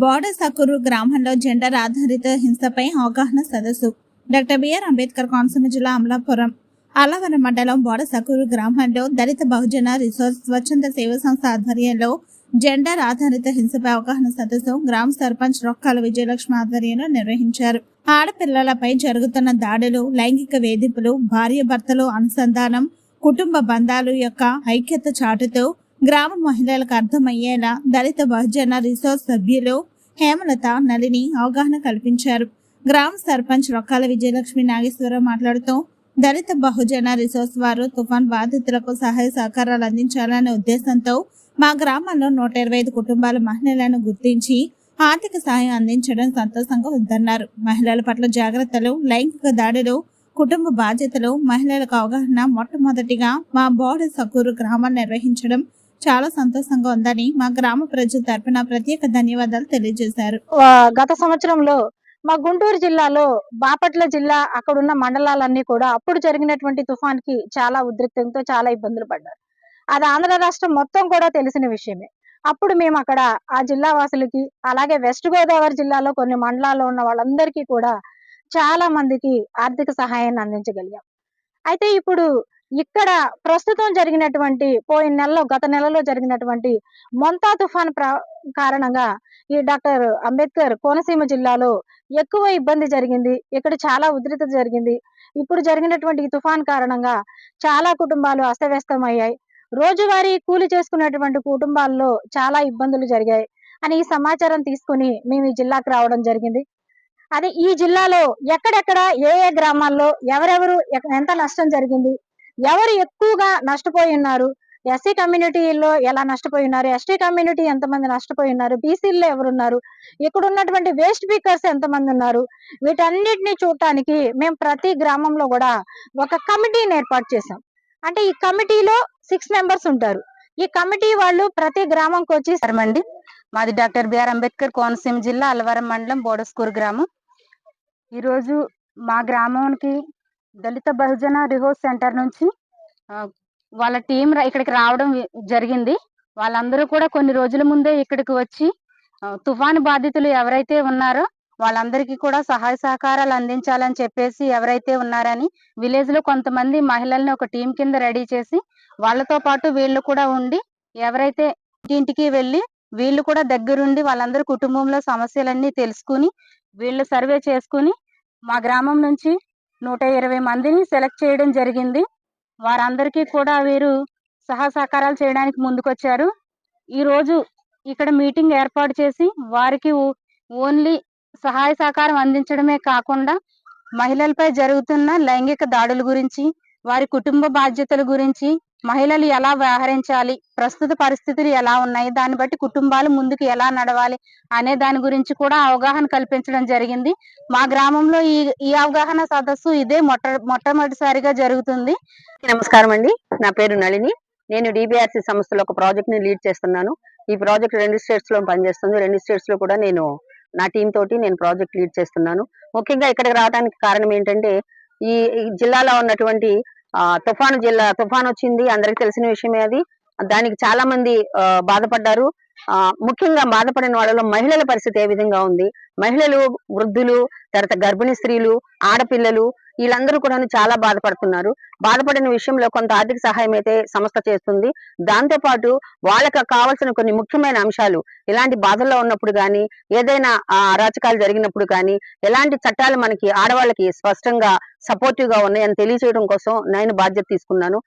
Border సకూరు గ్రామంలో gender ఆధారిత హింసపై అవగాహన సదస్సు. డాక్టర్ బిఆర్ అంబేద్కర్ కోనసీమ జిల్లా అమలాపురం అల్లవరం మండలం బోడ సకూరు గ్రామంలో దళిత బహుజన రిసోర్స్ స్వచ్ఛంద సేవ సంస్థ ఆధ్వర్యంలో జెండర్ ఆధారిత హింసపై అవగాహన సదస్సు గ్రామ సర్పంచ్ రొక్కాల విజయలక్ష్మి ఆధ్వర్యంలో నిర్వహించారు. ఆడపిల్లలపై జరుగుతున్న దాడులు లైంగిక వేధింపులు భార్య భర్తలు అనుసంధానం కుటుంబ బంధాలు యొక్క ఐక్యత చాటుతూ గ్రామ మహిళలకు అర్థమయ్యేలా దళిత బహుజన రిసోర్స్ సభ్యులు హేమలత నలిని అవగాహన కల్పించారు. గ్రామ సర్పంచ్ రొక్కాల విజయలక్ష్మి నాగేశ్వరరావు మాట్లాడుతూ దళిత బహుజన రిసోర్స్ వారు తుఫాన్ బాధితులకు సహాయ సహకారాలు అందించాలనే ఉద్దేశంతో మా గ్రామంలో నూట ఇరవై ఐదు కుటుంబాల మహిళలను గుర్తించి ఆర్థిక సహాయం అందించడం సంతోషంగా ఉందన్నారు. మహిళల పట్ల జాగ్రత్తలు లైంగిక దాడులు కుటుంబ బాధ్యతలు మహిళలకు అవగాహన మొట్టమొదటిగా మా బోర్డు సకూరు గ్రామం నిర్వహించడం చాలా సంతోషంగా ఉందని మా గ్రామ ప్రజల తరపున ప్రత్యేక ధన్యవాదాలు తెలియజేశారు. గత సంవత్సరంలో మా గుంటూరు జిల్లాలో బాపట్ల జిల్లా అక్కడ ఉన్న మండలాలన్నీ కూడా అప్పుడు జరిగినటువంటి తుఫాన్కి చాలా ఉద్రిక్తంతో చాలా ఇబ్బందులు పడ్డారు. అది ఆంధ్ర రాష్ట్రం మొత్తం కూడా తెలిసిన విషయమే. అప్పుడు మేము అక్కడ ఆ జిల్లా వాసులకి అలాగే వెస్ట్ గోదావరి జిల్లాలో కొన్ని మండలాల్లో ఉన్న వాళ్ళందరికీ కూడా చాలా మందికి ఆర్థిక సహాయాన్ని అందించగలిగాం. అయితే ఇప్పుడు ఇక్కడ ప్రస్తుతం జరిగినటువంటి పోయిన నెలలో గత నెలలో జరిగినటువంటి మొంతా తుఫాన్ కారణంగా ఈ డాక్టర్ అంబేద్కర్ కోనసీమ జిల్లాలో ఎక్కువ ఇబ్బంది జరిగింది. ఇక్కడ చాలా ఉధృత జరిగింది. ఇప్పుడు జరిగినటువంటి ఈ తుఫాన్ కారణంగా చాలా కుటుంబాలు అస్తవ్యస్తం అయ్యాయి రోజువారీ కూలి చేసుకున్నటువంటి కుటుంబాల్లో చాలా ఇబ్బందులు జరిగాయి. అని ఈ సమాచారం తీసుకుని మేము ఈ జిల్లాకు రావడం జరిగింది. అదే ఈ జిల్లాలో ఎక్కడెక్కడ ఏ ఏ గ్రామాల్లో ఎవరెవరు ఎంత నష్టం జరిగింది ఎవరు ఎక్కువగా నష్టపోయి ఉన్నారు? ఎస్సీ కమ్యూనిటీలో ఎలా నష్టపోయి ఉన్నారు? ఎస్టీ కమ్యూనిటీ ఎంతమంది నష్టపోయి ఉన్నారు? బీసీల్లో ఎవరున్నారు? ఇక్కడ ఉన్నటువంటి వేస్ట్ స్పీకర్స్ ఎంతమంది ఉన్నారు? వీటన్నిటిని చూడటానికి మేము ప్రతి గ్రామంలో కూడా ఒక కమిటీని ఏర్పాటు చేసాం అంటే ఈ కమిటీలో సిక్స్ మెంబర్స్ ఉంటారు. ఈ కమిటీ వాళ్ళు ప్రతి గ్రామంకి వచ్చి అండి మాది డాక్టర్ బిఆర్ అంబేద్కర్ కోనసీమ జిల్లా అల్లవరం మండలం బోడస్కూరు గ్రామం. ఈరోజు మా గ్రామానికి దళిత బహుజన రిహోస్ సెంటర్ నుంచి వాళ్ళ టీం ఇక్కడికి రావడం జరిగింది. వాళ్ళందరూ కూడా కొన్ని రోజుల ముందే ఇక్కడికి వచ్చి తుఫాను బాధితులు ఎవరైతే ఉన్నారో వాళ్ళందరికీ కూడా సహాయ సహకారాలు అందించాలని చెప్పేసి ఎవరైతే ఉన్నారని విలేజ్లో కొంతమంది మహిళల్ని ఒక టీం కింద రెడీ చేసి వాళ్ళతో పాటు వీళ్ళు కూడా ఉండి ఎవరైతే ఇంటింటికి వెళ్ళి వీళ్ళు కూడా దగ్గరుండి వాళ్ళందరి కుటుంబంలో సమస్యలన్నీ తెలుసుకుని వీళ్ళు సర్వే చేసుకుని మా గ్రామం నుంచి నూట ఇరవై మందిని సెలెక్ట్ చేయడం జరిగింది. వారందరికీ కూడా వీరు సహా సహకారాలు చేయడానికి ముందుకొచ్చారు. ఈరోజు ఇక్కడ మీటింగ్ ఏర్పాటు చేసి వారికి ఓ- ఓన్లీ సహాయ సహకారం అందించడమే కాకుండా మహిళలపై జరుగుతున్న లైంగిక దాడుల గురించి వారి కుటుంబ బాధ్యతల గురించి మహిళలు ఎలా వ్యవహరించాలి ప్రస్తుత పరిస్థితులు ఎలా ఉన్నాయి దాన్ని బట్టి కుటుంబాలు ముందుకు ఎలా నడవాలి అనే దాని గురించి కూడా అవగాహన కల్పించడం జరిగింది. మా గ్రామంలో ఈ ఈ అవగాహన సదస్సు ఇదే మొట్ట మొట్టమొదటిసారిగా జరుగుతుంది. నమస్కారం అండి. నా పేరు నళిని. నేను డిబిఆర్సి సంస్థలో ఒక ప్రాజెక్ట్ని లీడ్ చేస్తున్నాను. ఈ ప్రాజెక్ట్ రెండు స్టేట్స్లో పనిచేస్తుంది. రెండు స్టేట్స్లో కూడా నేను నా టీం తోటి నేను ప్రాజెక్ట్ లీడ్ చేస్తున్నాను. ముఖ్యంగా ఇక్కడికి రావడానికి కారణం ఏంటంటే ఈ జిల్లాలో ఉన్నటువంటి ఆ, తుఫాను జిల్లా తుఫాను వచ్చింది అందరికి తెలిసిన విషయమే అది. దానికి చాలా మంది ఆ, బాధపడ్డారు. ఆ, ముఖ్యంగా బాధపడిన వాళ్ళలో మహిళల పరిస్థితి ఏ విధంగా ఉంది? మహిళలు వృద్ధులు తర్వాత గర్భిణీ స్త్రీలు ఆడపిల్లలు వీళ్ళందరూ కూడా చాలా బాధపడుతున్నారు. బాధపడిన విషయంలో కొంత ఆర్థిక సహాయం అయితే సంస్థ చేస్తుంది. దాంతో పాటు వాళ్ళకి కావాల్సిన కొన్ని ముఖ్యమైన అంశాలు ఇలాంటి బాధల్లో ఉన్నప్పుడు కానీ ఏదైనా ఆ, అరాచకాలు జరిగినప్పుడు కానీ ఎలాంటి చట్టాలు మనకి ఆడవాళ్ళకి స్పష్టంగా సపోర్టివ్గా ఉన్నాయని తెలియజేయడం కోసం నేను బాధ్యత తీసుకున్నాను.